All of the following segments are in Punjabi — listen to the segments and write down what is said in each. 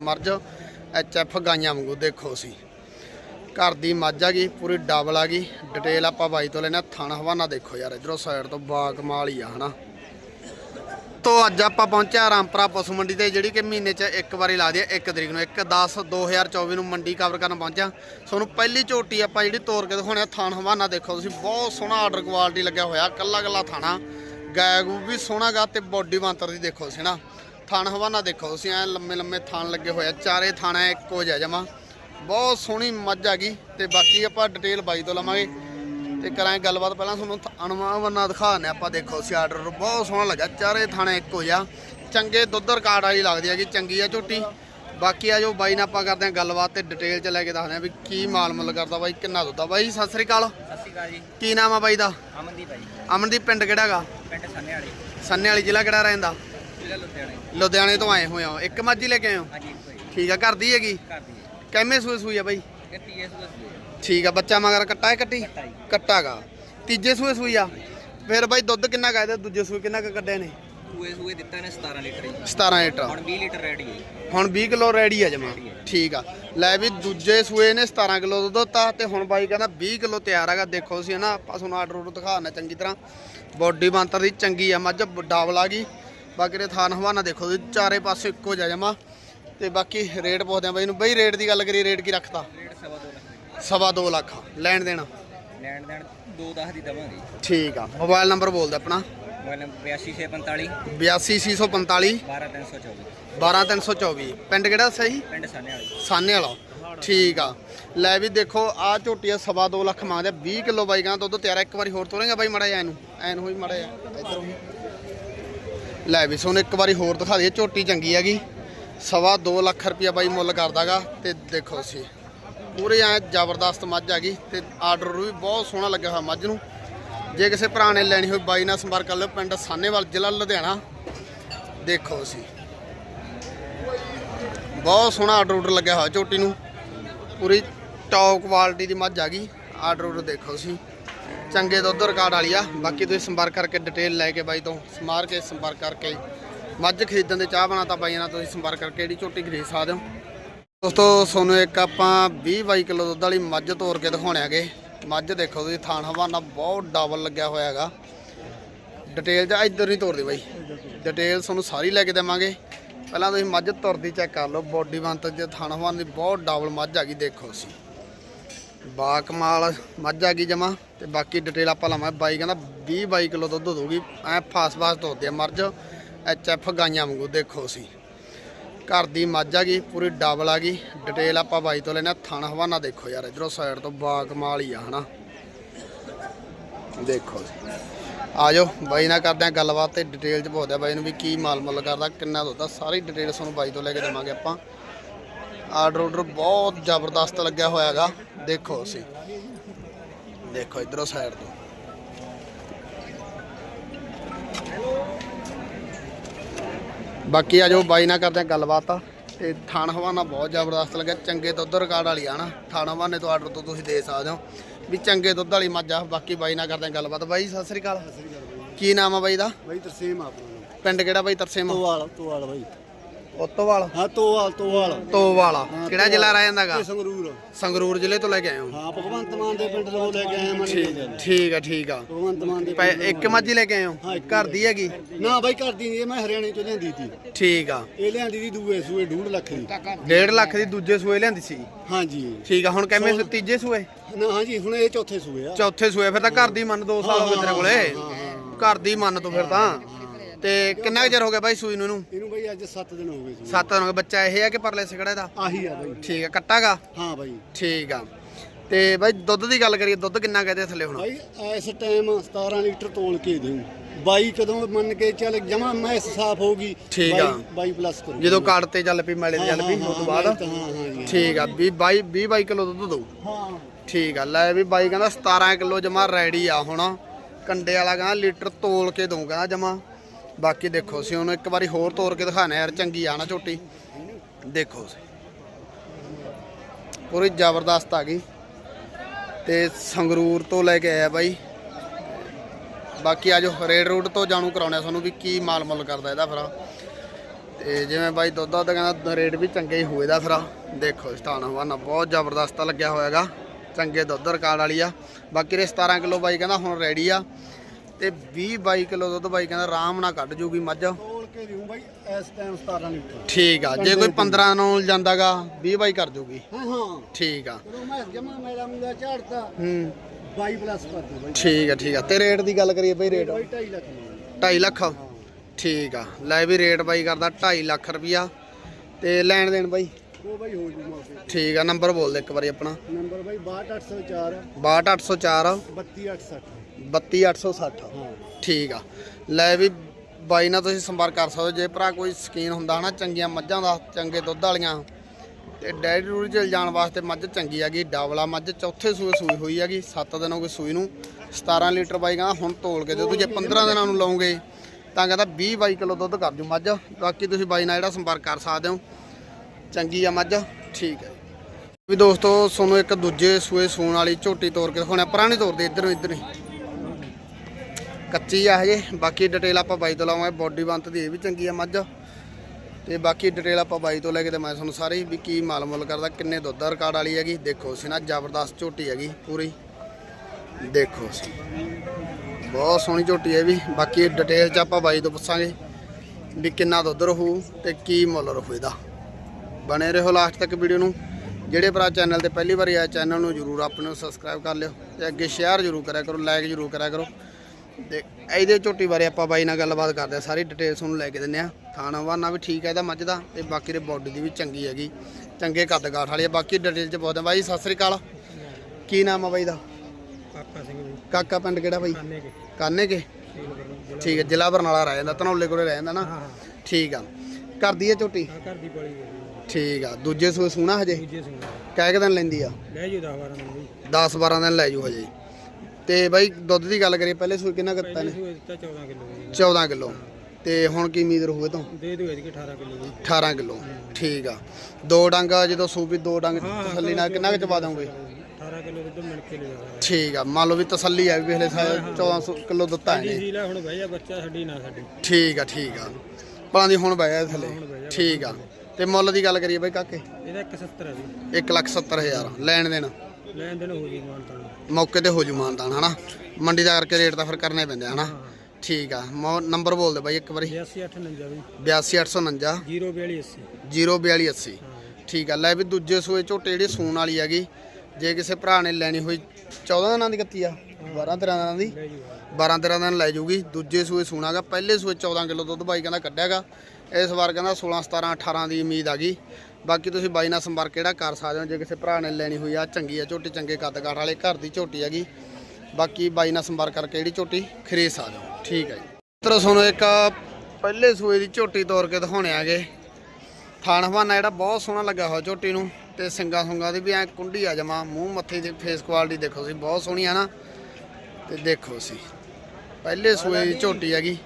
ਮਰਜ ਐਚ ਐਫ ਗਾਈਆਂ ਵਾਂਗੂ ਦੇਖੋ ਸੀ ਘਰ ਦੀ ਮੱਝ ਆ ਗਈ, ਪੂਰੀ ਡਬਲ ਆ ਗਈ। ਡਿਟੇਲ ਆਪਾਂ ਬਾਈ ਤੋਂ ਲੈਣਾ ਥਣ ਹਵਾਨਾ ਦੇਖੋ ਯਾਰ, ਇਧਰੋਂ ਸਾਈਡ ਤੋਂ ਬਾ ਕਮਾਲ ਹੀ ਆ, ਹਨਾ। ਤੋ ਅੱਜ ਆਪਾਂ ਪਹੁੰਚਿਆ ਰਾਮਪੁਰਾ ਪਸ਼ੂ ਮੰਡੀ ਤੇ, ਜਿਹੜੀ ਕਿ ਮਹੀਨੇ 'ਚ ਇੱਕ ਵਾਰੀ ਲੱਗਦੀ ਹੈ 1 ਤਰੀਕ ਨੂੰ 1 10 2024 ਨੂੰ ਮੰਡੀ ਕਵਰ ਕਰਨ ਪਹੁੰਚਿਆ ਤੁਹਾਨੂੰ ਪਹਿਲੀ ਝੋਟੀ ਆਪਾਂ ਜਿਹੜੀ ਤੋਰ ਕੇ ਦਿਖਾਉਣੇ ਆ, ਥਾਣ ਹਵਾਨਾ ਦੇਖੋ ਤੁਸੀਂ, ਬਹੁਤ ਸੋਹਣਾ ਆਰਡਰ ਕੁਆਲਿਟੀ ਲੱਗਿਆ ਹੋਇਆ ਕੱਲਾ ਕੱਲਾ ਥਾਣਾ। ਗੈਗੂ ਵੀ ਸੋਹਣਾ ਗਾ ਤੇ ਬੋਡੀ ਬਾਂਤਰ ਦੀ ਦੇਖੋ ਸੀ ਨਾ ਥਾਣ ਹਵਾਨਾ ਦੇਖੋ ਤੁਸੀਂ ਐ ਲੰਮੇ ਲੰਮੇ ਥਾਣ ਲੱਗੇ ਹੋਏ ਆ ਚਾਰੇ ਥਾਣਾ ਇੱਕੋ ਜਿਹਾ ਜਮਾ। ਬਹੁਤ ਸੋਹਣੀ ਮੱਝ ਆ ਗਈ ਤੇ ਬਾਕੀ ਆਪਾਂ ਡਿਟੇਲ ਬਾਈ ਤੋਂ ਲਵਾਂਗੇ। ਤੇ ਕਰਾਂਗੇ ਗੱਲਬਾਤ ਪਹਿਲਾਂ ਤੁਹਾਨੂੰ ਅਨੁਮਾਨ ਦਿਖਾਣੇ ਆਪਾਂ ਦੇਖੋ ਸੀ ਆਰਡਰ ਬਹੁਤ ਸੋਹਣਾ ਲੱਗਾ ਚਾਰੇ ਥਾਣੇ ਇੱਕੋ ਜਿਹਾ ਚੰਗੇ ਦੁੱਧ ਰਿਕਾਰਡ ਵਾਲੀ ਲੱਗਦੀ ਹੈਗੀ ਚੰਗੀ ਆ ਝੋਟੀ। ਬਾਕੀ ਆ ਜੋ ਬਾਈ ਨਾਲ ਆਪਾਂ ਕਰਦੇ ਹਾਂ ਗੱਲਬਾਤ ਤੇ ਡਿਟੇਲ ਚ ਲੈ ਕੇ ਦੱਸਦੇ ਆ ਵੀ ਕੀ ਮਾਲ ਮੁੱਲ ਕਰਦਾ ਬਾਈ ਕਿੰਨਾ ਦੁੱਧ ਆ। ਬਾਈ ਸਤਿ ਸ੍ਰੀ ਅਕਾਲ। ਸਤਿ ਸ਼੍ਰੀ ਅਕਾਲ ਜੀ। ਕੀ ਨਾਮ ਆ ਬਾਈ ਦਾ? ਅਮਨਦੀਪ ਭਾਈ ਅਮਨਦੀਪ ਪਿੰਡ ਕਿਹੜਾ ਗਾ ਪਿੰਡ ਸੰਨੇ ਵਾਲੀ। ਸੰਨੇ ਵਾਲੀ ਜ਼ਿਲ੍ਹਾ ਕਿਹੜਾ ਰਹਿੰਦਾ? ਜ਼ਿਲ੍ਹਾ ਲੁਧਿਆਣਾ ਲੁਧਿਆਣੇ ਤੋਂ ਆਏ ਹੋਏ ਆ। ਇੱਕ ਮੱਝ ਹੀ ਲੈ ਕੇ ਆਏ ਹੋ ਹਾਂਜੀ ਭਾਈ ਠੀਕ ਆ ਘਰ ਦੀ ਹੈਗੀ? ਘਰ ਦੀ ਕਿੰਨੇ ਸੂਏ ਸੂਈ ਆ ਬਾਈ? ਇਹ ਠੀਕ ਆ ਬੱਚਾ ਮਗਰ ਕੱਟਾ ਹੈ ਕੱਟੀ? ਕੱਟਾ ਜੀ। ਕੱਟਾਗਾ ਤੀਜੇ ਸੂਏ ਸੂਈ ਆ। ਫਿਰ ਬਾਈ ਦੁੱਧ ਕਿੰਨਾ ਕਾਇਦਾ ਦੂਜੇ ਸੂਏ ਕਿੰਨਾ ਕੁ ਕੱਢਿਆ ਨੇ ਸੂਏ ਸੂਏ ਦਿੱਤਾ ਨੇ 17 ਲੀਟਰ ਜੀ। 17 ਲੀਟਰ। ਹੁਣ 20 ਲੀਟਰ ਰੈਡੀ ਹੈ ਜੀ। ਹੁਣ 20 ਕਿਲੋ ਰੈਡੀ ਆ ਜਮਾ। ਠੀਕ ਆ। ਲੈ ਵੀ ਦੂਜੇ ਸੂਏ ਨੇ 17 ਕਿਲੋ ਦੁੱਧ ਦਿੱਤਾ ਤੇ ਹੁਣ ਬਾਈ ਕਹਿੰਦਾ 20 ਕਿਲੋ ਤਿਆਰ ਹੈਗਾ। ਦੇਖੋ ਸੀ ਨਾ ਆਪਾਂ ਤੁਹਾਨੂੰ ਆਰਡਰ ਦਿਖਾਣਾ ਚੰਗੀ ਤਰ੍ਹਾਂ। ਬੋਡੀ ਬੰਤਰ ਦੀ ਚੰਗੀ ਆ ਮੱਝ ਡਬਲ ਆ ਗਈ। ਬਾਕੀ ਦੇ ਥਾਨ ਹਵਾਨਾ ਦੇਖੋ ਤੁਸੀਂ ਚਾਰੇ ਪਾਸੇ ਇੱਕੋ ਜਿਹਾ ਜਮਾ। ਤੇ ਬਾਕੀ ਰੇਟ ਪੁੱਛਦੇ ਆ ਬਾਈ ਨੂੰ। ਬਈ ਰੇਟ ਦੀ ਗੱਲ ਕਰੀ ਰੇਟ ਕੀ ਰੱਖਤਾ? ਰੇਟ ਸਵਾ ਦੋ ਲੱਖ ਸਵਾ ਦੋ ਲੱਖ। ਲੈਣ ਦੇਣਾ? ਲੈਣ ਦੇਣ 2 10 ਦੀ ਦਵਾਂਗੇ ਠੀਕ ਆ। ਮੋਬਾਈਲ ਨੰਬਰ ਬੋਲ ਦੇ ਆਪਣਾ। ਮੋਬਾਈਲ ਨੰਬਰ 82645 82645 12324 12324 ਪਿੰਡ ਕਿਹੜਾ ਸਹੀ? ਪਿੰਡ ਸੰਨੇ ਵਾਲੀ ਸਾਨੇ ਵਾਲਾ। ਠੀਕ ਆ। ਲੈ ਵੀ ਦੇਖੋ ਆ ਝੋਟੀ ਆ ਸਵਾ ਦੋ ਲੱਖ ਮੰਗਦੇ ਆ, 20 ਕਿਲੋ ਬਾਈ ਕਹਿੰਦਾ ਦੁੱਧ ਤਿਆਰ। ਇੱਕ ਵਾਰੀ ਹੋਰ ਤੋਰੇਗਾ ਬਾਈ ਮੜਾ ਜਾ ਇਹਨੂੰ ਐਨ ਹੋਈ ਮੜਾ ਜਾ ਇੱਧਰ ਹੋਈ ਲੈ ਵੀ ਸੋਨੂੰ ਇੱਕ ਵਾਰੀ ਹੋਰ ਦਿਖਾ ਦਈਏ, ਝੋਟੀ ਚੰਗੀ ਹੈਗੀ। ਸਵਾ ਦੋ ਲੱਖ ਰੁਪਇਆ ਬਾਈ ਮੁੱਲ ਕਰਦਾਗਾ ਤੇ ਦੇਖੋ ਸੀ ਪੂਰੇ ਐ ਜ਼ਬਰਦਸਤ ਮੱਝ ਆ ਗਈ ਤੇ ਆਰਡਰ ਵੀ ਬਹੁਤ ਸੋਹਣਾ ਲੱਗਿਆ ਹੋਇਆ ਮੱਝ ਨੂੰ। ਜੇ ਕਿਸੇ ਭਰਾ ਨੇ ਲੈਣੀ ਹੋਈ ਬਾਈ ਨਾਲ ਸੰਪਰਕ ਕਰ ਲਓ, ਪਿੰਡ ਸਾਨੇਵਾਲ, ਜ਼ਿਲ੍ਹਾ ਲੁਧਿਆਣਾ। ਦੇਖੋ ਸੀ ਬਹੁਤ ਸੋਹਣਾ ਆਰਡਰ ਆਰਡਰ ਲੱਗਿਆ ਹੋਇਆ ਝੋਟੀ ਨੂੰ। ਪੂਰੀ ਟੌਪ ਕੁਆਲਿਟੀ ਦੀ ਮੱਝ ਆ ਗਈ ਆਰਡਰ ਆਰਡਰ ਦੇਖੋ ਸੀ ਚੰਗੇ ਦੁੱਧ ਰਿਕਾਰਡ ਵਾਲੀ ਆ। ਬਾਕੀ ਤੁਸੀਂ ਸੰਪਰਕ ਕਰਕੇ ਡਿਟੇਲ ਲੈ ਕੇ ਬਾਈ ਤੋਂ ਸਮਾਰ ਕੇ ਸੰਪਰਕ ਕਰਕੇ ਮੱਝ ਖਰੀਦਣ ਦੇ ਚਾਹ ਬਣਾ ਤਾਂ ਬਾਈਆਂ ਨਾਲ ਤੁਸੀਂ ਸੰਪਰਕ ਕਰਕੇ ਜਿਹੜੀ ਝੋਟੀ ਖਰੀਦ ਸਕਦੇ ਹੋ। ਦੋਸਤੋ, ਤੁਹਾਨੂੰ ਇੱਕ ਆਪਾਂ 20 22 ਕਿਲੋ ਦੁੱਧ ਵਾਲੀ ਮੱਝ ਤੋਰ ਕੇ ਦਿਖਾਉਣੇ ਆਗੇ ਮੱਝ ਦੇਖੋ ਤੁਸੀਂ ਥਾਣ ਹਵਾਨਾ ਬਹੁਤ ਡਬਲ ਲੱਗਿਆ ਹੋਇਆ ਹੈਗਾ। ਡਿਟੇਲ ਜਾਂ ਇੱਧਰ ਨਹੀਂ ਤੋਰਦੇ ਬਾਈ। ਡਿਟੇਲ ਤੁਹਾਨੂੰ ਸਾਰੀ ਲੈ ਕੇ ਦੇਵਾਂਗੇ। ਪਹਿਲਾਂ ਤੁਸੀਂ ਮੱਝ ਤੁਰਦੀ ਚੈੱਕ ਕਰ ਲਓ ਬੋਡੀ ਬੰਤ ਤੇ ਥਾਣ ਹਵਾਨਾ ਦੀ ਬਹੁਤ ਡਬਲ ਮੱਝ ਆ ਗਈ, ਦੇਖੋ ਤੁਸੀਂ। ਬਾ ਕਮਾਲ, ਮੱਝ ਆ ਗਈ ਜਮਾ, ਤੇ ਬਾਕੀ ਡਿਟੇਲ ਆਪਾਂ ਲਾਵਾਂ ਬਾਈ ਕਹਿੰਦਾ 20 22 ਕਿਲੋ ਦੁੱਧ ਦਊਗੀ ਐ ਫਾਸ ਫਾਸ ਦੁੱਧ ਆ ਮਰਜ ਐਚ ਐਫ ਗਾਈਆਂ ਵਾਂਗੂ, ਦੇਖੋ ਸੀ ਘਰ ਦੀ ਮੱਝ ਆ ਗਈ, ਪੂਰੀ ਡਬਲ ਆ ਗਈ। ਡਿਟੇਲ ਆਪਾਂ ਬਾਈ ਤੋਂ ਲੈਣਾ ਥਣ ਹਵਾਨਾ ਦੇਖੋ ਯਾਰ, ਇਧਰੋਂ ਸਾਈਡ ਤੋਂ ਬਾ ਕਮਾਲ ਹੀ ਆ, ਹਨਾ। ਦੇਖੋ ਜੀ। ਆ ਜਾਓ ਬਾਈ ਨਾਲ ਕਰਦੇ ਆ ਗੱਲਬਾਤ ਤੇ ਡਿਟੇਲ ਚ ਪੁੱਛਦੇ ਆ। ਬਾਈ ਨੂੰ ਵੀ ਕੀ ਮਾਲ ਮੁੱਲ ਕਰਦਾ, ਕਿੰਨਾ ਦੁੱਧ ਆ, ਸਾਰੀ ਡਿਟੇਲ ਤੁਹਾਨੂੰ ਬਾਈ ਤੋਂ ਲੈ ਕੇ ਦੇਵਾਂਗੇ ਆਪਾਂ। ਆਰਡਰ ਆਰਡਰ ਬਹੁਤ ਜ਼ਬਰਦਸਤ ਲੱਗਿਆ ਹੋਇਆ ਹੈਗਾ ਦੇਖੋ ਅਸੀਂ। ਦੇਖੋ ਇਧਰੋਂ ਸਾਈਡ ਤੋਂ। ਬਾਕੀ ਆ ਜੋ ਬਾਈ ਨਾਲ ਕਰਦੇ ਆ ਗੱਲਬਾਤ। ਤੇ ਥਾਣ ਹਵਾਨਾ ਬਹੁਤ ਜ਼ਬਰਦਸਤ ਲੱਗਿਆ। ਚੰਗੇ ਦੁੱਧ ਰਿਕਾਰਡ ਵਾਲੀ ਆ ਨਾ। ਥਾਣ ਹਵਾਨੇ ਤੋਂ ਆਰਡਰ ਤੋਂ ਤੁਸੀਂ ਦੇ ਸਕਦੇ ਹੋ ਵੀ ਚੰਗੇ ਦੁੱਧ ਵਾਲੀ ਮੱਝ ਆ। ਬਾਕੀ ਬਾਈ ਨਾਲ ਕਰਦੇ ਆ ਗੱਲਬਾਤ। ਬਾਈ ਸਤਿ ਸ੍ਰੀ ਅਕਾਲ। ਕੀ ਨਾਮ ਆ ਬਾਈ ਦਾ? ਬਾਈ ਤਰਸੇਮ ਆਪਣਾ ਪਿੰਡ ਕਿਹੜਾ ਬਾਈ ਤਰਸੇਮ? ਤੋਵਾਲ ਤੋਵਾਲ ਬਾਈ। ਉਤੋਵਾਲ ਹਾਂ ਤੋਵਾਲ ਤੋਵਾਲ। ਤੋਵਾਲਾ। ਕਿਹੜਾ ਜ਼ਿਲ੍ਹਾ ਰਹਿ ਜਾਂਦਾਗਾ ਤੇ ਸੰਗਰੂਰ। ਸੰਗਰੂਰ ਜ਼ਿਲ੍ਹੇ ਤੋਂ ਲੈ ਕੇ ਆਏ ਹੋ? ਹਾਂ ਭਗਵੰਤ ਮਾਨ ਦੇ ਪਿੰਡ ਤੋਂ ਲੈ ਕੇ ਆਏ ਮਨ ਠੀਕ ਆ ਠੀਕ ਆ। ਭਗਵੰਤ ਮਾਨ ਦੇ ਪੈ- ਇੱਕ ਮੱਝ ਹੀ ਲੈ ਕੇ ਆਏ ਹੋ? ਹਾਂ, ਇੱਕ ਘਰ ਦੀ ਹੈਗੀ? ਨਾ ਬਾਈ ਕਰਦੀ ਨਹੀਂ ਮੈਂ ਹਰਿਆਣੇ ਤੋਂ ਲਿਆਂਦੀ ਸੀ। ਠੀਕ ਆ। ਇਹ ਲਿਆਂਦੀ ਦੀ ਦੂਏ ਸੂਏ 2.5 ਲੱਖ ਦੀ। 1.5 ਲੱਖ ਦੀ ਦੂਜੇ ਸੂਏ ਲਿਆਂਦੀ ਸੀ? ਹਾਂਜੀ। ਠੀਕ ਆ ਹੁਣ ਕਿਵੇਂ ਸੂ- ਤੀਜੇ ਸੂਏ? ਨਾ ਹਾਂਜੀ ਹੁਣ ਇਹ ਚੌਥੇ ਸੂਏ ਆ। ਚੌਥੇ ਸੂਏ ਫਿਰ ਤਾਂ ਘਰ ਦੀ ਮੰਨ 2 ਸਾਲ ਹੋ ਗਏ ਤੇਰੇ ਕੋਲੇ। ਘਰ ਦੀ ਮੰਨ ਤੂੰ ਫਿਰ ਤਾਂ। ਤੇ ਕਿੰਨਾ ਕੁ ਚਿਰ ਹੋ ਗਿਆ ਬਾਈ ਸੂਈ ਨੂੰ ਇਹਨੂੰ? ਇਹਨੂੰ ਬਾਈ ਅੱਜ 7 ਦਿਨ ਹੋ ਗਏ ਸੂਏ 7 ਦਿਨ ਹੋ ਗਏ। ਬੱਚਾ ਇਹ ਆ ਕਿ ਪਰਲੇ ਸਿਕੜੇ ਦਾ ਆਹੀ ਆ ਬਾਈ। ਠੀਕ ਆ ਕੱਟਾਗਾ ਹਾਂ ਬਾਈ। ਠੀਕ ਆ। ਤੇ ਬਾਈ ਦੁੱਧ ਦੀ ਗੱਲ ਕਰੀਏ ਦੁੱਧ ਕਿੰਨਾ ਕਹਦੇ ਥੱਲੇ ਹੁਣ? ਬਾਈ ਇਸ ਟਾਈਮ 17 ਲੀਟਰ ਤੋਲ ਕੇ ਦੇਉ ਬਾਈ ਕਦੋਂ ਮੰਨ ਕੇ ਚੱਲ ਜਮਾ ਮੈਂ ਸਾਫ਼ ਹੋਗੀ ਠੀਕ ਆ। ਬਾਈ ਪਲੱਸ ਕਰੋ। ਜਦੋਂ ਕਾਰਡ ਤੇ ਚੱਲ ਪਈ ਮੈਲੇ ਤੇ ਚੱਲ ਪਈ ਉਸ ਤੋਂ ਬਾਅਦ। ਹਾਂ ਹਾਂ ਜੀ ਠੀਕ ਆ 20 22 20 22 ਕਿਲੋ ਦੁੱਧ ਦਊ। ਹਾਂ। ਠੀਕ ਆ ਲੈ ਵੀ ਬਾਈ ਕਹਿੰਦਾ 17 ਕਿਲੋ ਜਮਾ ਰੈਡੀ ਆ ਹੁਣ। ਕੰਡੇ ਵਾਲਾ ਕਹਿੰਦਾ ਲੀਟਰ ਤੋਲ ਕੇ ਦਊਗਾ ਜਮਾ। ਬਾਕੀ ਦੇਖੋ ਸੀ ਉਹਨੂੰ ਇੱਕ ਵਾਰੀ ਹੋਰ ਤੋੜ ਕੇ ਦਿਖਾਣਾ ਯਾਰ, ਚੰਗੀ ਆ ਨਾ ਝੋਟੀ ਦੇਖੋ ਸੀ ਪੂਰੀ ਜ਼ਬਰਦਸਤ ਆ ਗਈ। ਤੇ ਸੰਗਰੂਰ ਤੋਂ ਲੈ ਕੇ ਆਇਆ ਬਾਈ। ਬਾਕੀ ਆਜੋ ਰੇਡ ਰੂਟ ਤੋਂ ਜਾਣੂ ਕਰਾਉਣਾ ਤੁਹਾਨੂੰ ਵੀ ਕੀ ਮਾਲ ਮੁੱਲ ਕਰਦਾ ਇਹਦਾ ਫਿਰ ਤੇ ਜਿਵੇਂ ਬਾਈ ਦੁੱਧ ਦਾ ਕਹਿੰਦਾ ਰੇਟ ਵੀ ਚੰਗੇ ਹੀ ਹੋਏ ਦਾ ਫਿਰ ਦੇਖੋ ਸਥਾਨ ਹਵਾਨਾ ਬਹੁਤ ਜ਼ਬਰਦਸਤ ਲੱਗਿਆ ਹੋਇਆਗਾ। ਚੰਗੇ ਦੁੱਧ ਰਿਕਾਰਡ ਵਾਲੀ ਆ। ਬਾਕੀ ਰੇ 17 ਕਿਲੋ ਬਾਈ ਕਹਿੰਦਾ ਹੁਣ ਰੈਡੀ ਆ। ਤੇ 20 22 ਕਿਲੋ ਦੁੱਧ ਬਾਈ ਕਹਿੰਦਾ ਆਰਾਮ ਨਾਲ ਕੱਢ ਜੂਗੀ ਮੱਝ। ਤੋਲ ਕੇ ਦਿਉ ਬਾਈ ਇਸ ਟਾਈਮ 17 ਲੀਟਰ। ਠੀਕ ਆ ਜੇ ਕੋਈ 15 ਨਾਲ ਜਾਂਦਾਗਾ 20 ਬਾਈ ਕਰ ਜੂਗੀ। ਹਾਂ ਹਾਂ। ਠੀਕ ਆ। ਜਦੋਂ ਮੈਂ ਜਮਾ ਮੇਰਾ ਮੁੰਡਾ ਝਾੜਦਾ ਹੂੰ। 22 ਪਲੱਸ ਕਰ ਦੂ ਬਾਈ। ਠੀਕ ਆ ਠੀਕ ਆ। ਤੇ ਰੇਟ ਦੀ ਗੱਲ ਕਰੀਏ ਬਾਈ ਰੇਟ ਬਾਈ 2.5 ਲੱਖ ਮੰਗਦਾ 2.5 ਲੱਖ? ਠੀਕ ਆ। ਲੈ ਵੀ ਰੇਟ ਬਾਈ ਕਰਦਾ 2.5 ਲੱਖ ਰੁਪਿਆ ਤੇ ਲੈਣ ਦੇਣ ਬਾਈ? ਉਹ ਬਾਈ ਹੋ ਜੂ ਮੌਕੇ ਠੀਕ ਆ ਨੰਬਰ ਬੋਲ ਦੇ ਇੱਕ ਵਾਰੀ ਆਪਣਾ। ਨੰਬਰ ਬਾਈ 62804 62804 32860 32860 ਹਾਂ ਠੀਕ ਆ। ਲੈ ਵੀ ਬਾਈ ਨਾਲ ਤੁਸੀਂ ਸੰਪਰਕ ਕਰ ਸਕਦੇ ਹੋ। ਜੇ ਭਰਾ ਕੋਈ ਸਕੀਨ ਹੁੰਦਾ ਹਨਾ, ਚੰਗੀਆਂ ਮੱਝਾਂ ਦਾ, ਚੰਗੇ ਦੁੱਧ ਵਾਲੀਆਂ, ਤੇ ਡੈਰੀ ਰੂੜੀ ਚ ਜਾਣ ਵਾਸਤੇ ਮੱਝ ਚੰਗੀ ਹੈਗੀ ਡਬਲਾ ਮੱਝ ਚੌਥੇ ਸੂਏ ਸੂਈ ਹੋਈ ਹੈਗੀ 7 ਦਿਨ ਹੋ ਗਏ ਸੂਈ ਨੂੰ। 17 ਲੀਟਰ ਬਾਈ ਕਹਿੰਦਾ ਹੁਣ ਤੋਲ ਕੇ ਦਿਓ ਜੇ 15 ਦਿਨਾਂ ਨੂੰ ਲਾਉਂਗੇ ਤਾਂ ਕਹਿੰਦਾ 20 22 ਕਿਲੋ ਦੁੱਧ ਕਰ ਜੂ ਮੱਝ। ਬਾਕੀ ਤੁਸੀਂ ਬਾਈ ਨਾਲ ਜਿਹੜਾ ਸੰਪਰਕ ਕਰ ਸਕਦੇ ਹੋ। ਚੰਗੀ ਆ ਮੱਝ। ਠੀਕ ਹੈ ਵੀ ਦੋਸਤੋ, ਤੁਹਾਨੂੰ ਇੱਕ ਦੂਜੇ ਸੂਏ ਸੂਣ ਵਾਲੀ ਝੋਟੀ ਤੋਰ ਕੇ ਦਿਖਾਉਣਾ ਪੁਰਾਣੀ ਤੋਰ ਦੇ ਇੱਧਰ ਨੂੰ ਇੱਧਰ ਹੀ। ਕੱਚੀ ਆ ਹਜੇ। ਬਾਕੀ ਡਿਟੇਲ ਆਪਾਂ ਬਾਈ ਤੋਂ ਲਾਵਾਂਗੇ। ਬੋਡੀ ਬੰਤ ਦੀ ਇਹ ਵੀ ਚੰਗੀ ਆ ਮੱਝ। ਤੇ ਬਾਕੀ ਡਿਟੇਲ ਆਪਾਂ ਬਾਈ ਤੋਂ ਲੈ ਕੇ ਤੇ ਮੈਂ ਤੁਹਾਨੂੰ ਸਾਰੀ ਵੀ ਕੀ ਮਾਲ ਮੁੱਲ ਕਰਦਾ, ਕਿੰਨੇ ਦੁੱਧ ਦਾ ਰਿਕਾਰਡ ਵਾਲੀ ਹੈਗੀ, ਦੇਖੋ ਸੀ ਨਾ, ਜ਼ਬਰਦਸਤ ਝੋਟੀ ਹੈਗੀ ਪੂਰੀ। ਦੇਖੋ ਸੀ। ਬਹੁਤ ਸੋਹਣੀ ਝੋਟੀ ਹੈ ਵੀ। ਬਾਕੀ ਡਿਟੇਲ ਚ ਆਪਾਂ ਬਾਈ ਤੋਂ ਪੁੱਛਾਂਗੇ ਵੀ ਕਿੰਨਾ ਦੁੱਧ ਰਹੂ ਤੇ ਕੀ ਮੁੱਲ ਰਹੂ ਇਹਦਾ। ਬਣੇ ਰਹੋ ਲਾਸਟ ਤੱਕ ਵੀਡੀਓ ਨੂੰ। ਜਿਹੜੇ ਭਰਾ ਚੈਨਲ ਤੇ ਪਹਿਲੀ ਵਾਰੀ ਆਏ ਚੈਨਲ ਨੂੰ ਜਰੂਰ ਆਪਣੇ ਨੂੰ ਸਬਸਕ੍ਰਾਈਬ ਕਰ ਲਿਓ ਤੇ ਅੱਗੇ ਸ਼ੇਅਰ ਜਰੂਰ ਕਰਿਆ ਕਰੋ ਲਾਈਕ ਜਰੂਰ ਕਰਿਆ ਕਰੋ। ਤੇ ਇਹਦੇ ਝੋਟੀ ਬਾਰੇ ਆਪਾਂ ਬਾਈ ਨਾਲ ਗੱਲਬਾਤ ਕਰਦੇ ਆ ਸਾਰੀ ਡਿਟੇਲ ਤੁਹਾਨੂੰ ਲੈ ਕੇ ਦਿੰਨੇ ਆ ਖਾਣਾ ਵਾਨਾ ਵੀ ਠੀਕ ਹੈ ਇਹਦਾ ਮੱਝ ਦਾ ਤੇ ਬਾਕੀ ਦੇ ਬੋਡੀ ਦੀ ਵੀ ਚੰਗੀ ਹੈਗੀ। ਚੰਗੇ ਕੱਦ ਕਾਠ ਵਾਲੀ ਆ ਬਾਕੀ ਡਿਟੇਲ ਚ ਬਹੁਤ ਆ ਬਾਈ ਸਤਿ ਸ੍ਰੀ ਅਕਾਲ। ਕੀ ਨਾਮ ਆ ਬਾਈ ਦਾ? ਕਾਕਾ ਸਿੰਘ ਜੀ। ਕਾਕਾ ਪਿੰਡ ਕਿਹੜਾ ਬਾਈ? ਕਾਨੇ ਕੇ। ਠੀਕ ਹੈ ਜ਼ਿਲ੍ਹਾ ਬਰਨਾਲਾ ਰਹਿ ਜਾਂਦਾ ਧਨੌਲੇ ਕੋਲੇ ਰਹਿ ਜਾਂਦਾ ਨਾ? ਠੀਕ ਆ। ਕਰਦੀ ਹੈ ਝੋਟੀ? ਹਾਂ ਘਰ ਦੀ ਬੜੀ ਠੀਕ ਆ। ਦੂਜੇ ਸੂਏ ਸੂਣਾ ਹਜੇ? ਦੂਜੇ ਸਿੰਘ ਕਹਿ ਕੇ ਦਿਨ ਲੈਂਦੀ ਆ? ਲੈ ਜੀ 10 12 ਦਿਨ ਜੀ 10 12 ਦਿਨ ਲੈ ਜੂ ਹਜੇ। ਤੇ ਬਾਈ ਦੁੱਧ ਦੀ ਗੱਲ ਕਰੀਏ ਪਹਿਲੇ ਸੂਏ ਕਿੰਨਾ ਕਰਤਾ ਨੇ ਸੂਏ ਦਿੱਤਾ 14 ਕਿਲੋ ਜੀ। 14 ਕਿਲੋ। ਤੇ ਹੁਣ ਕੀ ਉਮੀਦ ਰਹੂਗੇ ਤੋਂ ਦੇ ਦਿਓ ਇਹਦੀ 18 ਕਿਲੋ ਜੀ। 18 ਕਿਲੋ। ਠੀਕ ਆ। ਦੋ ਡੰਗ ਜਦੋਂ ਸੂਪੀ ਦੋ ਡੰਗ ਹਾਂ, ਹਾਂ, ਤਸੱਲੀ ਨਾਲ ਕਿੰਨਾ ਕੁ ਚਵਾ ਦੋਗੇ? 18 ਕਿਲੋ ਦੁੱਧ ਮਿਲ ਕੇ ਲੈ ਜਾਣਾ ਠੀਕ ਆ। ਮੰਨ ਲਓ ਵੀ ਤਸੱਲੀ ਆ ਵੀ ਪਿਛਲੇ ਸਾਲ 1400 ਕਿਲੋ ਦਿੱਤਾ ਜੀ ਇਹਨੇ। ਜੀ ਲੈ ਹੁਣ ਬਹਿ ਜਾ ਬੱਚਾ ਸਾਡੀ ਨਾ ਸਾਡੀ। ਠੀਕ ਆ ਠੀਕ ਆ। ਦੀ ਹੁਣ ਬਹਿਆ ਥੱਲੇ। ਠੀਕ ਆ। ਤੇ ਮੁੱਲ ਦੀ ਗੱਲ ਕਰੀਏ ਬਾਈ ਕਾਕੇ? ਇਹਦਾ 170 ਹੈ ਜੀ। 1 ਲੱਖ 70 ਹਜ਼ਾਰ। ਲੈਣ ਦੇਣ। ਲੈਣ ਦੇਣ ਹੋ ਜੀ ਮਾਨ ਤਾਂ ਮੌਕੇ ਤੇ ਹੋ ਜੂ ਮਾਨਦਾਨ ਹਨਾ? ਮੰਡੀ ਦਾ ਕਰਕੇ ਰੇਟ ਤਾਂ ਫਿਰ ਕਰਨੇ ਪੈਂਦੇ ਆ ਹਨਾ? ਠੀਕ ਆ ਮੋ ਨੰਬਰ ਬੋਲ ਦੇ ਬਾਈ ਇੱਕ ਵਾਰੀ। 8849 ਜੀ 82849 04280 04280 ਠੀਕ ਆ ਲੈ ਵੀ ਦੂਜੇ ਸੂਏ ਝੋਟੇ ਜਿਹੜੀ ਸੂਣ ਵਾਲੀ ਹੈਗੀ ਜੇ ਕਿਸੇ ਭਰਾ ਨੇ ਲੈਣੀ ਹੋਈ 14 ਦਿਨਾਂ ਦੀ ਕੱਤੀ ਆ 12 13 ਦਿਨਾਂ ਦੀ ਲੈ ਜੀ 12 13 ਦਿਨ ਲੈ ਜੂਗੀ ਦੂਜੇ ਸੂਏ ਸੂਣਾਗਾ ਪਹਿਲੇ ਸੂਏ 14 ਕਿਲੋ ਦੁੱਧ ਬਾਈ ਕਹਿੰਦਾ ਕੱਢਿਆਗਾ ਇਸ ਵਾਰ ਕਹਿੰਦਾ 16 17 18 ਦੀ ਉਮੀਦ ਆ ਗਈ ਬਾਕੀ ਤੁਸੀਂ ਬਾਈ ਨਾਲ ਸੰਪਰਕ ਕਿਹੜਾ ਕਰ ਸਕਦੇ ਹੋ? ਜੇ ਕਿਸੇ ਭਰਾ ਨੇ ਲੈਣੀ ਹੋਈ ਆ, ਚੰਗੀ ਆ, ਝੋਟੀ, ਚੰਗੇ ਕੱਦ ਕਾਠ ਵਾਲੇ, ਘਰ ਦੀ ਝੋਟੀ ਹੈਗੀ। ਬਾਕੀ ਬਾਈ ਨਾਲ ਸੰਪਰਕ ਕਰਕੇ ਜਿਹੜੀ ਝੋਟੀ ਖਰੀਦ ਸਕਦੇ ਹੋ। ਠੀਕ ਹੈ ਜੀ। ਮਿੱਤਰੋ, ਤੁਹਾਨੂੰ ਇੱਕ ਪਹਿਲੇ ਸੂਏ ਦੀ ਝੋਟੀ ਤੋਰ ਕੇ ਦਿਖਾਉਣੇ ਆਗੇ। ਥਾਣ ਹਵਾਨਾ ਜਿਹੜਾ ਬਹੁਤ ਸੋਹਣਾ ਲੱਗਾ ਹੋਇਆ ਝੋਟੀ ਨੂੰ ਤੇ ਸਿੰਗਾ ਸੁੰਗਾ ਦੀ ਵੀ ਐ ਕੁੰਡੀ ਆ ਜਮਾ, ਮੂੰਹ ਮੱਥੇ ਦੀ ਫੇਸ ਕੁਆਲਿਟੀ ਦੇਖੋ ਤੁਸੀਂ, ਬਹੁਤ ਸੋਹਣੀ ਆ ਨਾ। ਤੇ ਦੇਖੋ ਸੀ ਪਹਿਲੇ ਸੂਏ ਦੀ ਝੋਟੀ ਹੈਗੀ।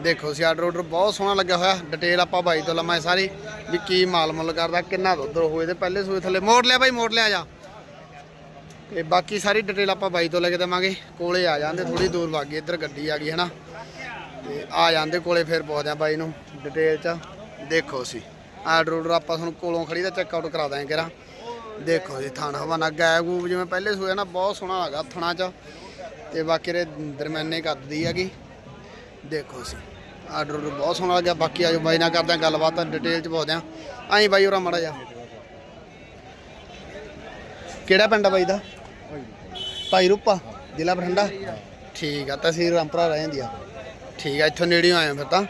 ਦੇਖੋ ਸੀ ਆਰਡਰ ਆਰਡਰ ਬਹੁਤ ਸੋਹਣਾ ਲੱਗਾ ਹੋਇਆ। ਡਿਟੇਲ ਆਪਾਂ ਬਾਈ ਤੋਂ ਲਵਾਂ ਸਾਰੀ, ਵੀ ਕੀ ਮਾਲ ਮੁੱਲ ਕਰਦਾ, ਕਿੰਨਾ ਦੁੱਧ ਹੋਏ ਤੇ ਪਹਿਲੇ ਸੂਏ ਥੱਲੇ। ਮੋੜ ਲਿਆ ਬਾਈ, ਮੋੜ ਲਿਆ ਜਾ। ਤੇ ਬਾਕੀ ਸਾਰੀ ਡਿਟੇਲ ਆਪਾਂ ਬਾਈ ਤੋਂ ਲੈ ਕੇ ਦੇਵਾਂਗੇ। ਕੋਲੇ ਆ ਜਾਂਦੇ ਥੋੜੀ ਦੂਰ ਵਗ ਗਈ, ਇੱਧਰ ਗੱਡੀ ਆ ਗਈ ਹੈ ਨਾ ਤੇ ਆ ਜਾਂਦੇ ਕੋਲੇ ਫਿਰ ਪੁੱਛਦੇ ਬਾਈ ਨੂੰ ਡਿਟੇਲ ਚ। ਦੇਖੋ ਸੀ ਆਰਡਰ ਆਰਡਰ ਆਪਾਂ ਤੁਹਾਨੂੰ ਕੋਲੋਂ ਖੜੀ ਦਾ ਚੈੱਕ ਆਊਟ ਕਰਾ ਦਾਂਗੇ ਕਿਰਾ ਦੇਖੋ ਜੀ, ਥਾਣਾ ਹਵਾਨਾ ਗਾਇ ਗੂਬ ਜਿਵੇਂ ਪਹਿਲੇ ਸੂਏ ਨਾ, ਬਹੁਤ ਸੋਹਣਾ ਲੱਗਾ ਥਣਾ ਚ। ਤੇ ਬਾਕੀ ਦੇ ਦਰਮਿਆਨੇ ਕੱਦਦੀ ਹੈਗੀ। ਦੇਖੋ ਸੀ ਆਰਡਰ ਬਹੁਤ ਸੋਹਣਾ ਲੱਗਿਆ। ਬਾਕੀ ਆਜੋ ਬਾਈ ਨਾਲ ਕਰਦੇ ਆ ਗੱਲਬਾਤ ਡਿਟੇਲ ਚ ਪੁੱਛਦੇ ਆ ਆਈ ਬਾਈ ਹੋਰਾਂ ਮੜਾ ਜਾ ਕਿਹੜਾ ਪਿੰਡ ਆ ਬਾਈ ਦਾ? ਭਾਈ ਰੂਪਾ, ਜ਼ਿਲ੍ਹਾ ਬਠਿੰਡਾ? ਠੀਕ ਆ ਤਹਿਸੀਲ ਰਾਮਪੁਰਾ ਰਹਿ ਜਾਂਦੀ ਆ। ਠੀਕ ਆ, ਇੱਥੋਂ ਨੇੜਿਓਂ ਆਏ ਆ ਫਿਰ ਤਾਂ।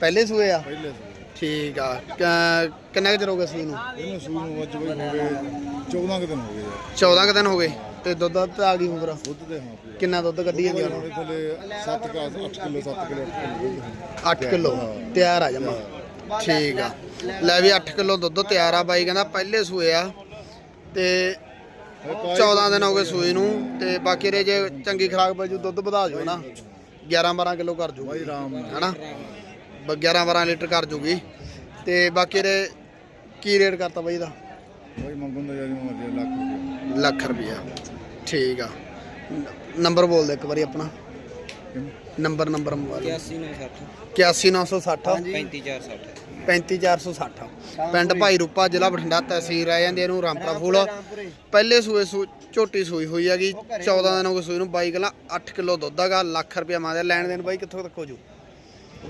ਪਹਿਲੇ ਸੂਏ ਆ? ਪਹਿਲੇ ਠੀਕ ਆ। ਕ- ਕਿੰਨਾ ਕੁ ਚਿਰ ਹੋ ਗਿਆ ਸੂਈ ਨੂੰ? ਇਹਨੂੰ ਸੂਈ ਨੂੰ ਅੱਜ ਬਈ ਹੋ ਗਏ 14 ਕੁ ਦਿਨ ਹੋ ਗਏ ਯਾਰ। 14 ਕੁ ਦਿਨ ਹੋ ਗਏ ਤੇ ਦੁੱਧ ਤਾਂ ਆ ਗਈ ਉਮਰ? ਦੁੱਧ ਦੇ ਹਾਂ ਪੂਰਾ। ਕਿੰਨਾ ਦੁੱਧ ਕੱਢੀ ਜਾਂਦੀ ਉਹਦੇ ਥੱਲੇ 7 ਕਾ 8 ਕਿਲੋ 7 ਕਿਲੋ 8 ਕਿਲੋ 8 ਕਿਲੋ। ਤਿਆਰ ਆ ਜਮਾ। ਠੀਕ ਆ। ਲੈ ਵੀ 8 ਕਿਲੋ ਦੁੱਧ ਤਿਆਰ ਆ ਬਾਈ ਕਹਿੰਦਾ ਪਹਿਲੇ ਸੂਏ ਆ। ਤੇ 14 ਦਿਨ ਹੋ ਗਏ ਸੂਈ ਨੂੰ ਤੇ ਬਾਕੀ ਰੇ ਜੇ ਚੰਗੀ ਖਰਾਕ ਪੈ ਜੂ ਦੁੱਧ ਵਧਾ ਜੂ ਨਾ। 11 12 ਕਿਲੋ ਕਰ ਜੂ। ਬਾਈ ਆਰਾਮ ਨਾਲ। ਹਨਾ? 11 12 ਲੀਟਰ ਕਰ ਜੂਗੀ। ਤੇ ਬਾਕੀ ਰੇ ਕੀ ਰੇਟ ਕਰਤਾ ਬਾਈ ਦਾ ਬਾਈ ਮੰਗਣ ਦਾ ਯਾਰੀ ਮਰਜ਼ੀ ਲੱਖ ਰੁਪਏ ਲੱਖ ਰੁਪਿਆ ਠੀਕ ਆ। ਨੰਬਰ ਬੋਲ ਦੇ ਇੱਕ ਵਾਰੀ ਆਪਣਾ। ਨੰਬਰ ਨੰਬਰ ਮੋਬਾਈਲ 8960 81960 35460 35460 ਪਿੰਡ ਭਾਈ ਰੂਪਾ ਜ਼ਿਲ੍ਹਾ ਬਠਿੰਡਾ ਤਹਿਸੀਲ ਰਹਿ ਜਾਂਦੀ ਇਹਨੂੰ ਰਾਮਪੁਰਾ ਫੂਲ। ਪਹਿਲੇ ਸੂਏ ਸੂ ਝੋਟੀ ਸੂਈ ਹੋਈ ਹੈਗੀ 14 ਦਿਨ ਹੋ ਗਏ ਸੂਈ ਨੂੰ ਬਾਈ ਗਲਾ 8 ਕਿਲੋ ਦੁੱਧ ਹੈਗਾ ਲੱਖ ਰੁਪਇਆ ਮੰਗਦੇ। ਲੈਣ ਦੇਣ ਬਾਈ ਕਿੱਥੋਂ ਤੱਕ ਹੋ ਜੂ?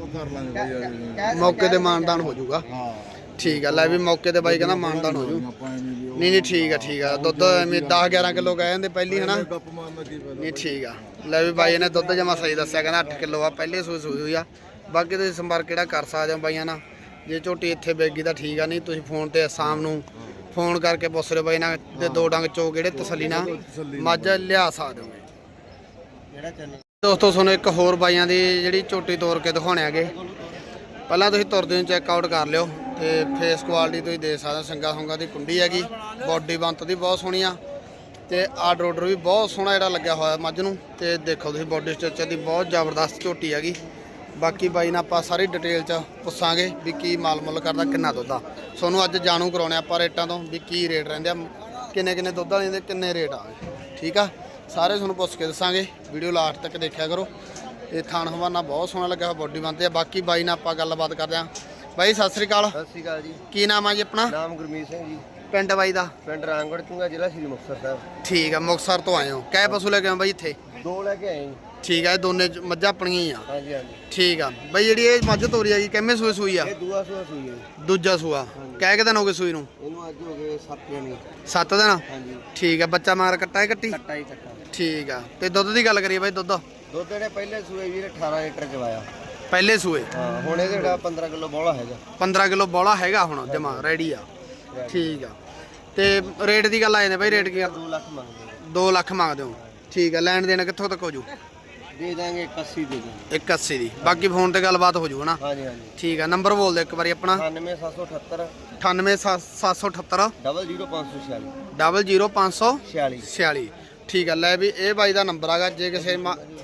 ਉਹ ਕਰ ਲਾਂਗੇ ਬਾਈ ਮੌਕੇ ਤੇ ਮਾਨਦਾਨ ਹੋ ਜਾਊਗਾ। ਹਾਂ ਠੀਕ ਆ ਲੈ ਵੀ ਮੌਕੇ ਤੇ ਬਾਈ ਕਹਿੰਦਾ ਮਾਨਦਾਨ ਹੋ ਜੂ ਆਪਾਂ ਐਵੇਂ ਵੀ ਨਹੀਂ ਨਹੀਂ ਠੀਕ ਆ ਠੀਕ ਆ। ਦੁੱਧ ਐਵੇਂ 10 11 ਕਿਲੋ ਕਹਿ ਜਾਂਦੇ ਪਹਿਲੀ ਹਨਾ? ਗੱਪ ਮਾਰਨਾ ਕੀ ਫਾਇਦਾ ਨਹੀਂ ਠੀਕ ਆ। ਲੈ ਵੀ ਬਾਈ ਨੇ ਦੁੱਧ ਜਮਾ ਸਹੀ ਦੱਸਿਆ ਕਹਿੰਦਾ 8 ਕਿਲੋ ਆ ਪਹਿਲੇ ਸੂਈ ਸੂਈ ਹੋਈ ਆ। ਬਾਕੀ ਤੁਸੀਂ ਸੰਪਰਕ ਕਿਹੜਾ ਕਰ ਸਕਦੇ ਹੋ ਬਾਈਆਂ ਨਾਲ? ਜੇ ਝੋਟੀ ਇੱਥੇ ਵੇਗੀ ਤਾਂ ਠੀਕ ਆ ਨਹੀਂ ਤੁਸੀਂ ਫੋਨ ਤੇ ਸ਼ਾਮ ਨੂੰ ਫੋਨ ਕਰਕੇ ਪੁੱਛ ਲਿਓ ਬਾਈ ਨਾਲ ਤੇ ਦੋ ਡੰਗ ਚੋ ਕਿਹੜੇ ਤਸੱਲੀ ਨਾਲ ਮੱਝ ਲਿਆ ਸਕਦੇ ਹੋ। ਦੋਸਤੋ, ਤੁਹਾਨੂੰ ਇੱਕ ਹੋਰ ਬਾਈਆਂ ਦੀ ਜਿਹੜੀ ਝੋਟੀ ਤੋੜ ਕੇ ਦਿਖਾਉਣੇ ਆਗੇ ਪਹਿਲਾਂ ਤੁਸੀਂ ਤੁਰਦੇ ਨੂੰ ਚੈੱਕ ਆਊਟ ਕਰ ਲਿਓ ਤੇ ਫੇਸ ਕੁਆਲਿਟੀ ਤੁਸੀਂ ਦੇਖ ਸਕਦੇ ਹੋ, ਸਿੰਗਾ ਸੰਗਾ ਦੀ ਕੁੰਡੀ ਹੈਗੀ ਬਾਡੀ ਬੰਤ ਦੀ ਬਹੁਤ ਸੋਹਣੀ ਆ ਤੇ ਆਰਡਰ ਆਰਡਰ ਵੀ ਬਹੁਤ ਸੋਹਣਾ ਜਿਹੜਾ ਲੱਗਿਆ ਹੋਇਆ ਮੱਝ ਨੂੰ ਤੇ ਦੇਖੋ ਤੁਸੀਂ ਬਾਡੀ ਸਟਰਕਚਰ ਦੀ ਬਹੁਤ ਜ਼ਬਰਦਸਤ ਝੋਟੀ ਹੈਗੀ। ਬਾਕੀ ਬਾਈ ਨਾਲ ਆਪਾਂ ਸਾਰੀ ਡਿਟੇਲ ਚ ਪੁੱਛਾਂਗੇ ਵੀ ਕੀ ਮਾਲ ਮੁੱਲ ਕਰਦਾ, ਕਿੰਨਾ ਦੁੱਧ ਆ। ਤੁਹਾਨੂੰ ਅੱਜ ਜਾਣੂ ਕਰਾਉਣੇ ਆਪਾਂ ਰੇਟਾਂ ਤੋਂ ਵੀ ਕੀ ਰੇਟ ਰਹਿੰਦੇ ਆ ਕਿੰਨੇ ਕਿੰਨੇ ਦੁੱਧ ਵਾਲੇ ਦੇ, ਕਿੰਨੇ ਰੇਟ ਆ। ਠੀਕ ਆ? ਸਾਰੇ ਤੁਹਾਨੂੰ ਪੁੱਛ ਕੇ ਦੱਸਾਂਗੇ। ਵੀਡੀਓ ਲਾਸਟ ਤੱਕ ਦੇਖਿਆ ਕਰੋ। ਇਹ ਥਾਣ ਹਵਾਨਾ ਬਹੁਤ ਸੋਹਣਾ ਲੱਗਾ ਬਾਡੀ ਬੰਦੇ ਆ। ਬਾਕੀ ਬਾਈ ਨਾਲ ਆਪਾਂ ਗੱਲਬਾਤ ਕਰਦੇ ਆ। ਬਾਈ ਸਤਿ ਸ੍ਰੀ ਅਕਾਲ। ਸਤਿ ਸ਼੍ਰੀ ਅਕਾਲ ਜੀ। ਕੀ ਨਾਮ ਆ ਜੀ ਆਪਣਾ? ਨਾਮ ਗੁਰਮੀਤ ਸਿੰਘ ਜੀ। ਪਿੰਡ ਬਾਈ ਦਾ? ਪਿੰਡ ਰਾਮਗੜ੍ਹ ਚੁੰਗਾ ਜ਼ਿਲ੍ਹਾ ਸ਼੍ਰੀ ਮੁਕਤਸਰ ਸਾਹਿਬ। ਠੀਕ ਆ ਮੁਕਤਸਰ ਤੋਂ ਆਏ ਹੋ। ਕੈ ਪਸ਼ੂ ਲੈ ਕੇ ਆਏ ਬਾਈ ਇੱਥੇ? ਦੋ ਲੈ ਕੇ ਆਏ ਜੀ। ਠੀਕ ਆ ਇਹ ਦੋਨੇ ਚ ਮੱਝਾਂ ਆਪਣੀਆਂ ਹੀ ਆ। ਹਾਂਜੀ ਹਾਂਜੀ। ਠੀਕ ਆ। ਬਾਈ ਜਿਹੜੀ ਇਹ ਮੱਝ ਤੋਰੀ ਆ ਜੀ ਕਿੰਨੇ ਸੂਏ ਸੂਈ ਆ? ਇਹ ਦੂਆ ਸੂਆ ਸੂਈ ਹੈ। ਦੂਜਾ ਸੂਆ। ਕਹਿ ਕੇ ਦਿਨ ਹੋ ਗਏ ਸੂਈ ਨੂੰ? ਇਹਨੂੰ ਅੱਜ ਹੋ ਗਏ 7 ਦਿਨ 7 ਦਿਨ? ਹਾਂਜੀ। ਠੀਕ ਆ ਬੱਚਾ ਮਾਰ ਕੱਟਾ ਹੈ ਕੱਟੀ? ਕੱਟਾ ਹੀ ਕੱਟਾ। ਠੀਕ ਆ। ਤੇ ਦੁੱਧ ਦੀ ਗੱਲ ਕਰੀਏ ਬਾਈ ਦੁੱਧ? ਦੁੱਧ ਇਹਨੇ ਪਹਿਲੇ ਸੂਏ ਵੀਰ 18 ਲੀਟਰ ਚਵਾਇਆ। ਪਹਿਲੇ ਸੂਏ? ਹਾਂ ਹੁਣ ਇਹਦੇ ਜਿਹੜਾ 15 ਕਿਲੋ ਬੋਲਾ ਹੈਗਾ। 15 ਕਿਲੋ ਬੋਲਾ ਹੈਗਾ ਹੁਣ ਜਮਾ ਰੈਡੀ ਆ। ਠੀਕ ਆ। ਤੇ ਰੇਟ ਦੀ ਗੱਲ ਆਏ ਨੇ ਬਾਈ ਰੇਟ ਕੀ 2 ਲੱਖ ਮੰਗਦੇ ਆ। 2 ਲੱਖ ਮੰਗਦੇ ਹੋ। ਠੀਕ ਆ ਲੈਣ ਦੇਣ ਕਿੱਥੋਂ ਤੱਕ ਹੋ ਜੂ? ਦੇ ਦਾਂਗੇ 81 ਦੇ ਦਾਂਗੇ। 81 ਦੀ। ਬਾਕੀ ਫੋਨ ਤੇ ਗੱਲਬਾਤ ਹੋ ਜੂ ਹਨਾ ਹਾਂਜੀ ਹਾਂਜੀ। ਠੀਕ ਆ ਨੰਬਰ ਬੋਲ ਦਿਓ ਇੱਕ ਵਾਰੀ ਆਪਣਾ। 98778 98778 00546 00500 46 46 ਠੀਕ ਆ ਲੈ ਵੀ ਇਹ ਬਾਈ ਦਾ ਨੰਬਰ ਹੈਗਾ। ਜੇ ਕਿਸੇ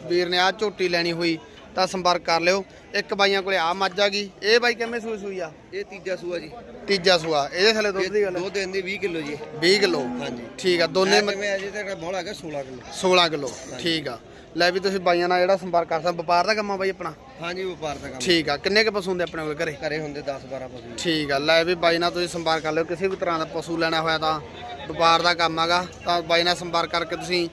ਵੀਰ ਨੇ ਆ ਝੋਟੀ ਲੈਣੀ ਹੋਈ ਤਾਂ ਸੰਪਰਕ ਕਰ ਲਿਓ। ਇੱਕ ਬਾਈਆਂ ਕੋਲੇ ਆ ਮੱਝ ਆ ਗਈ। ਇਹ ਬਾਈ ਕਿਵੇਂ ਸੂਈ ਸੂਈ ਆ? ਇਹ ਤੀਜਾ ਸੂਆ ਜੀ। ਤੀਜਾ ਸੂਆ। ਇਹਦੇ ਥੱਲੇ ਦੁੱਧ ਦੀ ਗੱਲ ਦੋ ਦਿਨ ਦੀ 20 ਕਿਲੋ ਜੀ। 20 ਕਿਲੋ। ਹਾਂਜੀ। ਠੀਕ ਆ ਦੋਨੇ ਮ- ਅਜੇ ਤੱਕ ਬੋਲਾ ਹੈਗਾ 16 ਕਿਲੋ। 16 ਕਿਲੋ। ਠੀਕ ਆ। ਲੈ ਵੀ ਤੁਸੀਂ ਬਾਈਆਂ ਨਾਲ ਜਿਹੜਾ ਸੰਪਰਕ ਕਰ ਸਕਦੇ ਵਪਾਰ ਦਾ ਕੰਮ ਆ ਬਾਈ ਆਪਣਾ? ਹਾਂਜੀ ਵਪਾਰ ਦਾ ਕੰਮ। ਠੀਕ ਆ ਕਿੰਨੇ ਕ ਪਸ਼ੂ ਹੁੰਦੇ ਆਪਣੇ ਕੋਲ ਘਰੇ? ਘਰੇ ਹੁੰਦੇ 10 12 ਪਸ਼ੂ। ਠੀਕ ਆ ਲੈ ਵੀ ਬਾਈ ਨਾਲ ਤੁਸੀਂ ਸੰਪਰਕ ਕਰ ਲਿਓ ਕਿਸੇ ਵੀ ਤਰ੍ਹਾਂ ਦਾ ਪਸ਼ੂ ਲੈਣਾ ਹੋਇਆ ਤਾਂ ਵਪਾਰ ਦਾ ਕੰਮ ਹੈਗਾ ਤਾਂ ਬਾਈ ਨਾਲ ਸੰਪਰਕ ਕਰਕੇ ਤੁਸੀਂ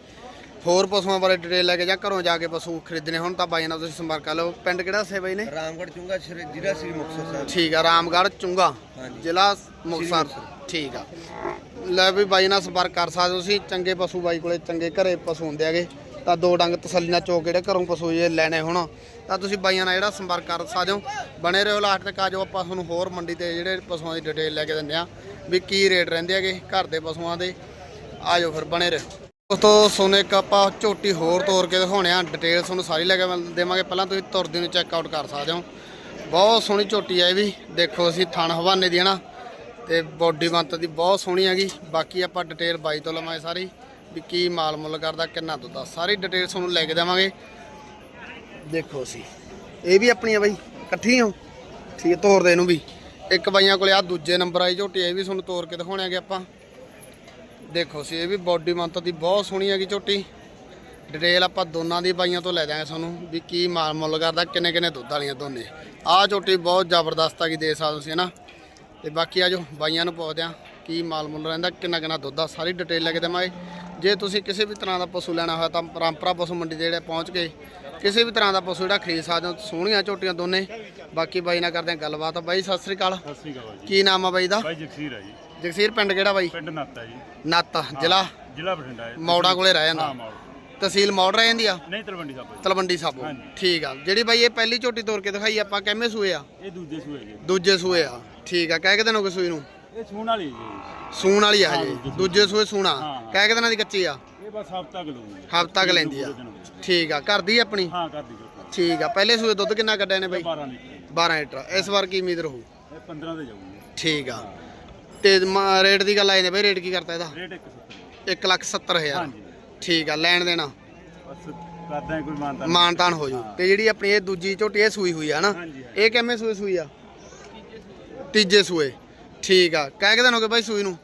ਹੋਰ ਪਸ਼ੂਆਂ ਬਾਰੇ ਡਿਟੇਲ ਲੈ ਕੇ ਜਾਂ ਘਰੋਂ ਜਾ ਕੇ ਪਸ਼ੂ ਖਰੀਦਣੇ ਹੋਣ ਤਾਂ ਬਾਈ ਨਾਲ ਤੁਸੀਂ ਸੰਪਰਕ ਕਰ ਲਿਓ। ਪਿੰਡ ਕਿਹੜਾ ਸੇ ਬਾਈ ਨੇ? ਰਾਮਗੜ੍ਹ ਚੁੰਗਾ ਜ਼ਿਲ੍ਹਾ ਸ੍ਰੀ ਮੁਕਤਸਰ ਸਾਹਿਬ। ਠੀਕ ਆ ਰਾਮਗੜ੍ਹ ਚੁੰਗਾ ਹਾਂਜੀ। ਜ਼ਿਲ੍ਹਾ ਮੁਕਤਸਰ। ਠੀਕ ਆ। ਲੈ ਵੀ ਬਾਈ ਨਾਲ ਸੰਪਰਕ ਕਰ ਸਕਦੇ ਹੋ ਤੁਸੀਂ ਚੰਗੇ ਪਸ਼ੂ ਬਾਈ ਕੋਲੇ ਚੰਗੇ ਘਰੇ ਪਸ਼ੂ ਹੁੰਦੇ ਹੈਗੇ। ਤਾਂ ਦੋ ਡੰਗ ਤਸੱਲੀ ਨਾਲ ਚੋ ਜਿਹੜੇ ਘਰੋਂ ਪਸ਼ੂ ਜੇ ਲੈਣੇ ਹੋਣ, ਤਾਂ ਤੁਸੀਂ ਬਾਈਆਂ ਨਾਲ ਜਿਹੜਾ ਸੰਪਰਕ ਕਰ ਸਕਦੇ ਹੋ। ਬਣੇ ਰਹੋ ਲਾਸਟ ਤੱਕ ਆਜੋ ਆਪਾਂ ਤੁਹਾਨੂੰ ਹੋਰ ਮੰਡੀ ਤੇ ਜਿਹੜੇ ਪਸ਼ੂਆਂ ਦੀ ਡਿਟੇਲ ਲੈ ਕੇ ਦਿੰਦੇ ਆ ਵੀ ਕੀ ਰੇਟ ਰਹਿੰਦੇ ਹੈਗੇ ਘਰ ਦੇ ਪਸ਼ੂਆਂ ਦੇ। ਆਜੋ ਫਿਰ ਬਣੇ ਰਹੋ। ਦੋਸਤੋ ਸੋਨੇ ਇੱਕ ਆਪਾਂ ਝੋਟੀ ਹੋਰ ਤੋੜ ਕੇ ਦਿਖਾਉਣੇ ਆ ਡਿਟੇਲ ਤੁਹਾਨੂੰ ਸਾਰੀ ਲੈ ਕੇ ਦੇਵਾਂਗੇ। ਪਹਿਲਾਂ ਤੁਸੀਂ ਤੁਰਦੇ ਨੂੰ ਚੈੱਕ ਆਊਟ ਕਰ ਸਕਦੇ ਹੋ। ਬਹੁਤ ਸੋਹਣੀ ਝੋਟੀ ਆ ਇਹ ਵੀ। ਦੇਖੋ ਅਸੀਂ ਥਣ ਹਵਾਨੇ ਦੀ ਹੈ ਨਾ, ਤੇ ਬੋਡੀ ਬੰਤ ਦੀ ਬਹੁਤ ਸੋਹਣੀ ਹੈਗੀ। ਬਾਕੀ ਆਪਾਂ ਡਿਟੇਲ ਬਾਈ ਤੋਂ ਲਵਾਂਗੇ ਸਾਰੀ। ਵੀ ਕੀ ਮਾਲ ਮੁੱਲ ਕਰਦਾ, ਕਿੰਨਾ ਦੁੱਧ ਆ, ਸਾਰੀ ਡਿਟੇਲ ਤੁਹਾਨੂੰ ਲੈ ਕੇ ਦੇਵਾਂਗੇ। ਦੇਖੋ ਅਸੀਂ, ਇਹ ਵੀ ਆਪਣੀ ਆ ਬਾਈ ਇਕੱਠੀ ਹੋ। ਠੀਕ ਹੈ ਤੋਰ ਦੇ ਇਹਨੂੰ ਵੀ। ਇੱਕ ਬਾਈਆਂ ਕੋਲੇ ਆ, ਦੂਜੇ ਨੰਬਰ ਆਈ ਝੋਟੀ, ਇਹ ਵੀ ਤੁਹਾਨੂੰ ਤੋਰ ਕੇ ਦਿਖਾਉਣੇ ਆਗੇ ਆਪਾਂ। ਦੇਖੋ ਸੀ ਇਹ ਵੀ ਬਾਡੀ ਮੰਤ ਦੀ ਬਹੁਤ ਸੋਹਣੀ ਹੈਗੀ ਝੋਟੀ। ਡਿਟੇਲ ਆਪਾਂ ਦੋਨਾਂ ਦੀ ਬਾਈਆਂ ਤੋਂ ਲੈ ਦਾਂਗੇ ਤੁਹਾਨੂੰ, ਵੀ ਕੀ ਮਾਲ ਮੁੱਲ ਕਰਦਾ, ਕਿੰਨੇ ਕਿੰਨੇ ਦੁੱਧ ਵਾਲੀਆਂ ਦੋਨੇ। ਆਹ ਝੋਟੀ ਬਹੁਤ ਜ਼ਬਰਦਸਤ ਆ ਹੈਗੀ ਦੇ ਸਕਦੇ ਤੁਸੀਂ, ਹਨਾ। ਤੇ ਬਾਕੀ ਆ ਜੋ, ਬਾਈਆਂ ਨੂੰ ਪੁੱਛਦੇ ਆ ਕੀ ਮਾਲ ਮੁੱਲ ਰਹਿੰਦਾ, ਕਿੰਨਾ ਕਿੰਨਾ ਦੁੱਧ ਆ, ਸਾਰੀ ਡਿਟੇਲ ਲੈ ਕੇ ਦੇਵਾਂਗੇ। ਜੇ ਤੁਸੀਂ ਕਿਸੇ ਵੀ ਤਰ੍ਹਾਂ ਦਾ ਪਸ਼ੂ ਲੈਣਾ ਹੋਇਆ ਤਾਂ ਪਰੰਪਰਾ ਪਸ਼ੂ ਮੰਡੀ ਦੇ ਜਿਹੜੇ ਪਹੁੰਚ ਕੇ ਕਿਸੇ ਵੀ ਤਰ੍ਹਾਂ ਦਾ ਪਸ਼ੂ ਜਿਹੜਾ ਖਰੀਦ ਸਕਦੇ ਹੋ ਸੋਹਣੀਆਂ ਝੋਟੀਆਂ ਦੋਨੇ। ਬਾਕੀ ਬਾਈ ਨਾਲ ਕਰਦੇ ਆ ਗੱਲਬਾਤ। ਬਾਈ ਸਤਿ ਸ੍ਰੀ ਅਕਾਲ। ਸਤਿ ਸ੍ਰੀ ਅਕਾਲ ਜੀ ਕੀ ਨਾਮ ਆ ਬਾਈ ਦਾ? ਬਾਈ ਜਗਸੀਰ ਆ ਜੀ। ਜਗਸੀਰ ਪਿੰਡ ਕਿਹੜਾ ਬਾਈ? ਪਿੰਡ ਨਾਤਾ ਜੀ। ਨੱਤ ਜ਼ਿਲ੍ਹਾ? ਜ਼ਿਲ੍ਹਾ ਬਠਿੰਡਾ ਹੈ ਮੌੜਾ ਕੋਲੇ ਰਹਿ ਜਾਂਦਾ। ਹਾਂ ਮੌੜ। ਤਹਿਸੀਲ ਮੌੜ ਰਹਿ ਜਾਂਦੀ ਆ? ਨਹੀਂ ਤਲਵੰਡੀ ਸਾਹਿਬ ਜੀ। ਤਲਵੰਡੀ ਸਾਬੋ। ਠੀਕ ਆ। ਜਿਹੜੀ ਬਾਈ ਇਹ ਪਹਿਲੀ ਝੋਟੀ ਤੋੜ ਕੇ ਦਿਖਾਈ ਆਪਾਂ ਕਿੰਨੇ ਸੂਏ ਆ? ਇਹ ਦੂਜੇ ਸੂਏ ਜੀ। ਦੂਜੇ ਸੂਏ ਆ। ਠੀਕ ਆ। ਕਹਿ ਕੇ ਦਿਨ ਗਏ ਸੂਈ ਨੂੰ? ਇਹ ਸੂਣ ਵਾਲੀ ਜੀ। ਸੂਣ ਵਾਲੀ ਆ ਹਜੇ। ਦੂਜੇ ਸੂਏ ਸੂਣਾ। ਹਾਂ। ਕਹਿ ਕੇ ਦਿਨਾਂ ਦੀ ਕੱਚੀ ਆ। ਇਹ ਬਸ ਹਫਤਾ ਕਿਲੋ ਜੀ ਹਫ਼ਤਾ ਕੁ ਲੈਂਦੀ ਆ। ਠੀਕ ਆ। ਕਰਦੀ ਆਪਣੀ? ਹਾਂ ਕਰਦੀ ਜੋ ਠੀਕ ਆ। ਪਹਿਲੇ ਸੂਏ ਦੁੱਧ ਕਿੰਨਾ ਕੱਢਿਆ ਨੇ ਬਾਈ? 12 ਲੀਟਰ। 12 ਲੀਟਰ। ਇਸ ਵਾਰ ਕੀ ਉਮੀਦ ਰਹੂ? ਇਹ 15 ਦੇ ਜਾਊਗੀ। ਠੀਕ ਆ। ਤੇ ਮ- ਰੇਟ ਦੀ ਗੱਲ ਆਈ ਨੇ ਬਾਈ ਰੇਟ ਕੀ ਕਰਤਾ ਇਹਦਾ? ਰੇਟ 170 1 ਲੱਖ 70 ਹਜ਼ਾਰ। ਹਾਂਜੀ। ਠੀਕ ਆ। ਲੈਣ ਦੇਣਾ? ਬਸ ਕਰਦਾ ਕੋਈ ਮਾਨਤਾ ਮਾਨਤਾਨ ਹੋ ਜੂ। ਤੇ ਜਿਹੜੀ ਆਪਣੀ ਇਹ ਦੂਜੀ ਝੋਟੀ ਇਹ ਸੂਈ ਹੋਈ ਆ ਨਾ ਹਾਂਜੀ, ਇਹ ਕਿਵੇਂ ਸੂਈ ਸੂਈ ਆ? ਤੀਜੇ ਸੂਏ। ਠੀਕ ਆ। ਕਹਿ ਕੇ ਦਿਨ ਹੋ ਗਏ ਬਾਈ ਸੂਈ ਨੂੰ?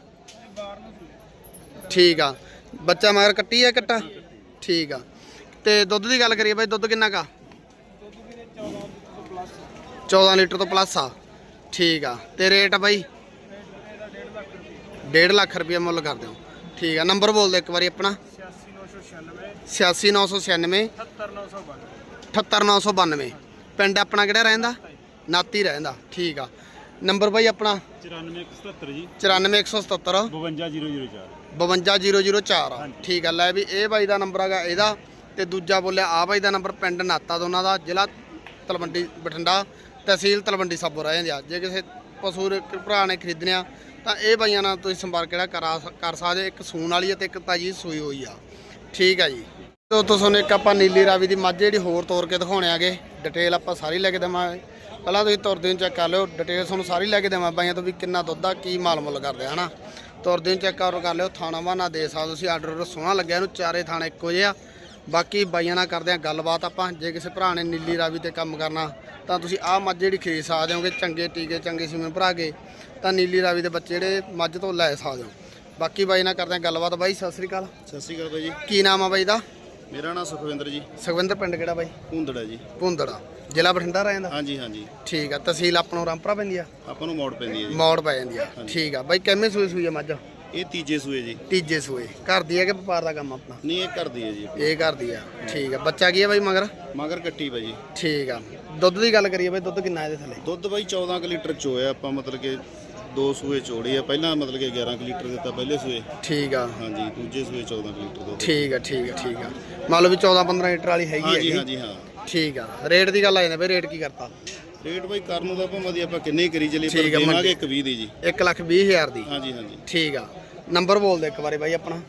ਠੀਕ ਆ। ਬੱਚਾ ਮਗਰ ਕੱਟੀ ਆ ਕੱਟਾ? ਠੀਕ ਆ। ਤੇ ਦੁੱਧ ਦੀ ਗੱਲ ਕਰੀਏ ਬਾਈ ਦੁੱਧ ਕਿੰਨਾ ਕਾ 14 ਲੀਟਰ ਤੋਂ ਪਲੱਸ ਆ। ਠੀਕ ਆ। ਤੇ ਰੇਟ ਬਾਈ? 1.5 ਲੱਖ ਰੁਪਏ ਮੁੱਲ ਕਰ ਦਿਓ ਠੀਕ ਆ। ਨੰਬਰ ਬੋਲ ਦਿਓ ਇੱਕ ਵਾਰੀ ਆਪਣਾ। 86996 78992 ਪਿੰਡ ਆਪਣਾ ਕਿਹੜਾ ਰਹਿੰਦਾ? ਨਾਤੀ ਰਹਿੰਦਾ। ਠੀਕ ਆ। ਨੰਬਰ ਬਾਈ ਆਪਣਾ? 9477 ਜੀ। 94177 52004 52004 ਠੀਕ ਆ ਲੈ ਵੀ ਇਹ ਬਾਈ ਦਾ ਨੰਬਰ ਹੈਗਾ ਇਹਦਾ ਤੇ ਦੂਜਾ ਬੋਲਿਆ ਆ ਬਾਈ ਦਾ ਨੰਬਰ ਪਿੰਡ ਨਾਤਾ ਦੋਨਾਂ ਦਾ ਜ਼ਿਲ੍ਹਾ ਤਲਵੰਡੀ ਬਠਿੰਡਾ ਤਹਿਸੀਲ ਤਲਵੰਡੀ ਸਾਬੋ ਰਹਿ ਜਾਂਦੇ ਆ। ਜੇ ਕਿਸੇ ਪਸ਼ੂ ਭਰਾ ਨੇ ਖਰੀਦਣਿਆ ਤਾਂ ਇਹ ਬਾਈਆਂ ਨਾਲ ਤੁਸੀਂ ਸੰਪਰਕ ਜਿਹੜਾ ਕਰਾ ਕਰ ਸਕਦੇ। ਇੱਕ ਸੂਣ ਵਾਲੀ ਹੈ ਤੇ ਇੱਕ ਤਾਜੀ ਸੂਈ ਹੋਈ ਆ। ਠੀਕ ਆ ਜੀ। ਤੋਂ ਤੁਹਾਨੂੰ ਇੱਕ ਆਪਾਂ ਨੀਲੀ ਰਾਵੀ ਦੀ ਮੱਝ ਜਿਹੜੀ ਹੋਰ ਤੋਰ ਕੇ ਦਿਖਾਉਣੇ ਆਗੇ। ਡਿਟੇਲ ਆਪਾਂ ਸਾਰੀ ਲੈ ਕੇ ਦੇਵਾਂਗੇ। ਪਹਿਲਾਂ ਤੁਸੀਂ ਤੁਰਦੇ ਨੂੰ ਚੈੱਕ ਕਰ ਲਿਓ ਡਿਟੇਲ ਤੁਹਾਨੂੰ ਸਾਰੀ ਲੈ ਕੇ ਦੇਵਾਂ ਬਾਈਆਂ ਤੋਂ ਵੀ ਕਿੰਨਾ ਦੁੱਧ ਆ ਕੀ ਮਾਲ ਮੁੱਲ ਕਰਦੇ ਆ ਹਨਾ? ਤੁਰਦੇ ਨੂੰ ਚੈੱਕ ਕਰ ਕਰ ਲਿਓ ਥਾਣਾ ਵਾਨਾ ਦੇ ਸਕਦੇ ਤੁਸੀਂ ਆਰਡਰ ਸੋਹਣਾ ਲੱਗਿਆ ਇਹਨੂੰ ਚਾਰੇ ਥਾਣੇ ਇੱਕੋ ਜਿਹੇ ਆ। ਬਾਕੀ ਬਾਈਆਂ ਨਾਲ ਕਰਦੇ ਆ ਗੱਲਬਾਤ ਆਪਾਂ ਜੇ ਕਿਸੇ ਭਰਾ ਨੇ ਨੀਲੀ ਰਾਵੀ ਤੇ ਕੰਮ ਕਰਨਾ ਤਾਂ ਤੁਸੀਂ ਆਹ ਮੱਝ ਜਿਹੜੀ ਖਰੀਦ ਸਕਦੇ ਹੋਗੇ ਚੰਗੇ ਟੀਕੇ ਚੰਗੇ ਸਿਵੇਂ ਭਰਾ ਕੇ ਤਾਂ ਨੀਲੀ ਰਾਵੀ ਦੇ ਬੱਚੇ ਜਿਹੜੇ ਮੱਝ ਤੋਂ ਲੈ ਸਕਦੇ ਹੋ। ਬਾਕੀ ਬਾਈ ਨਾਲ ਕਰਦੇ ਆ ਗੱਲਬਾਤ ਬਾਈ ਸਤਿ ਸ੍ਰੀ ਅਕਾਲ। ਸਤਿ ਸ਼੍ਰੀ ਅਕਾਲ ਬਾਈ ਜੀ। ਕੀ ਨਾਮ ਆ ਬਾਈ ਦਾ? ਮੇਰਾ ਨਾਮ ਸੁਖਵਿੰਦਰ ਜੀ। ਸੁਖਵਿੰਦਰ ਪਿੰਡ ਕਿਹੜਾ ਬਾਈ? ਹੁੰਦੜਾ ਜੀ। ਭੁੰਦੜਾ। ਜ਼ਿਲ੍ਹਾ ਬਠਿੰਡਾ ਰਹਿੰਦਾ? ਹਾਂਜੀ ਹਾਂਜੀ। ਠੀਕ ਆ ਤਹਿਸੀਲ ਆਪਣੋ ਰਾਮਪੁਰਾ ਪੈਂਦੀ ਆ? ਆਪਾਂ ਨੂੰ ਮੋੜ ਪੈਂਦੀ ਹੈ ਜੀ। ਮੌੜ ਪੈ ਜਾਂਦੀ ਆ। ਠੀਕ ਆ ਬਾਈ ਕਿੰਨੇ ਸੂਏ ਆ ਮੱਝ? ਇਹ ਤੀਜੇ ਸੂਏ ਜੀ। ਤੀਜੇ ਸੂਏ। ਘਰ ਦੀ ਹੈ ਕਿ ਵਪਾਰ ਦਾ ਕੰਮ ਆਪਣਾ? ਨਹੀਂ ਇਹ ਕਰਦੀ ਹੈ ਜੀ। ਇਹ ਘਰ ਦੀ ਆ। ਠੀਕ ਆ ਬੱਚਾ ਕੀ ਆ ਬਾਈ ਮਗਰ? ਮਗਰ ਕੱਟੀ ਬਾਈ ਜੀ। ਠੀਕ ਆ। ਦੁੱਧ ਦੀ ਗੱਲ ਕਰੀਏ ਬਾਈ ਦੁੱਧ ਕਿੰਨਾ ਇਹਦੇ ਥੱਲੇ? ਦੁੱਧ ਬਾਈ 14 ਕੁ ਲੀਟਰ ਚੋਇਆ ਆਪਾਂ ਮਤਲਬ ਕਿ ਦੋ ਸੂਏ ਚੋੜੀ ਆ। ਪਹਿਲਾਂ ਮਤਲਬ ਕਿ 11 ਕੁ ਲੀਟਰ ਦਿੱਤਾ ਪਹਿਲੇ ਸੂਏ। ਠੀਕ ਆ। ਹਾਂਜੀ ਦੂਜੇ ਸੂਏ 14 ਕੁ ਲੀਟਰ ਦੁੱਧ ਠੀਕ ਆ ਠੀਕ ਆ ਠੀਕ ਆ। ਮੰਨ ਲਓ ਵੀ 14 15 ਲੀਟਰ ਵਾਲੀ ਹੈਗੀ ਹਾਂਜੀ ਹੈ ਹਾਂਜੀ ਹਾਂ। ਠੀਕ ਆ। ਰੇਟ ਦੀ ਗੱਲ ਆ ਜਾਂਦੀ ਬਈ ਰੇਟ ਕੀ ਕਰਤਾ? ਰੇਟ ਬਾਈ ਕਰਨ ਨੂੰ ਤਾਂ ਆਪਾਂ ਵਧੀਆ ਆਪਾਂ ਕਿੰਨੇ ਹੀ ਕਰੀ ਚੱਲੇ ਪਰ ਠੀਕ ਆ, ਦੇਵਾਂਗੇ ਇੱਕ 20 ਦੀ ਜੀ। 1 ਲੱਖ 20 ਹਜ਼ਾਰ ਦੀ। ਹਾਂਜੀ ਹਾਂਜੀ। ਠੀਕ ਆ। ਨੰਬਰ ਬੋਲ ਦੇ ਇੱਕ ਵਾਰੀ ਬਾਈ ਆਪਣਾ।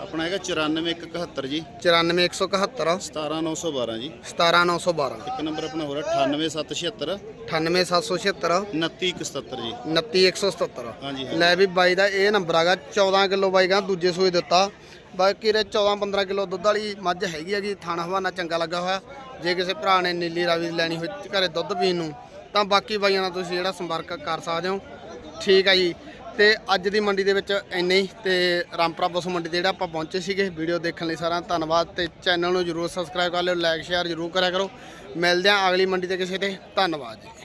ਆਪਣਾ ਹੈਗਾ 94171 ਜੀ। 94171 17912 ਜੀ। 17912 ਇੱਕ ਨੰਬਰ ਆਪਣਾ ਹੋਰ ਹੈ 98776 98776 29177 ਜੀ। 29177 ਹਾਂਜੀ ਹਾਂ ਲੈ ਵੀ ਬਾਈ ਦਾ ਇਹ ਨੰਬਰ ਹੈਗਾ 14 ਕਿਲੋ ਬਾਈ ਦਾ ਦੂਜੇ ਸੂਏ ਦਿੱਤਾ। ਬਾਕੀ ਰੇ 14 15 ਕਿਲੋ ਦੁੱਧ ਵਾਲੀ ਮੱਝ ਹੈਗੀ ਹੈਗੀ ਥਾਣਾ ਹਵਾਨਾ ਚੰਗਾ ਲੱਗਾ ਹੋਇਆ। ਜੇ ਕਿਸੇ ਭਰਾ ਨੇ ਨੀਲੀ ਰਾਵੀ ਦੀ ਲੈਣੀ ਹੋਈ ਘਰੇ ਦੁੱਧ ਪੀਣ ਨੂੰ, ਤਾਂ ਬਾਕੀ ਬਾਈਆਂ ਨਾਲ ਤੁਸੀਂ ਜਿਹੜਾ ਸੰਪਰਕ ਕਰ ਸਕਦੇ ਹੋ। ਠੀਕ ਆ ਜੀ। ਤੇ ਅੱਜ ਦੀ ਮੰਡੀ ਦੇ ਵਿੱਚ ਇੰਨੇ ਹੀ, ਤੇ ਰਾਮਪੁਰਾ ਪਸ਼ੂ ਮੰਡੀ ਤੇ ਜਿਹੜਾ ਆਪਾਂ ਪਹੁੰਚੇ ਸੀਗੇ, ਵੀਡੀਓ ਦੇਖਣ ਲਈ ਸਾਰਿਆਂ ਦਾ ਧੰਨਵਾਦ। ਤੇ ਚੈਨਲ ਨੂੰ ਜਰੂਰ ਸਬਸਕ੍ਰਾਈਬ ਕਰ ਲਿਓ ਲਾਈਕ ਸ਼ੇਅਰ ਜਰੂਰ ਕਰਿਆ ਕਰੋ। ਮਿਲਦੇ ਹਾਂ ਅਗਲੀ ਮੰਡੀ ਤੇ ਕਿਸੇ ਤੇ। ਧੰਨਵਾਦ ਜੀ।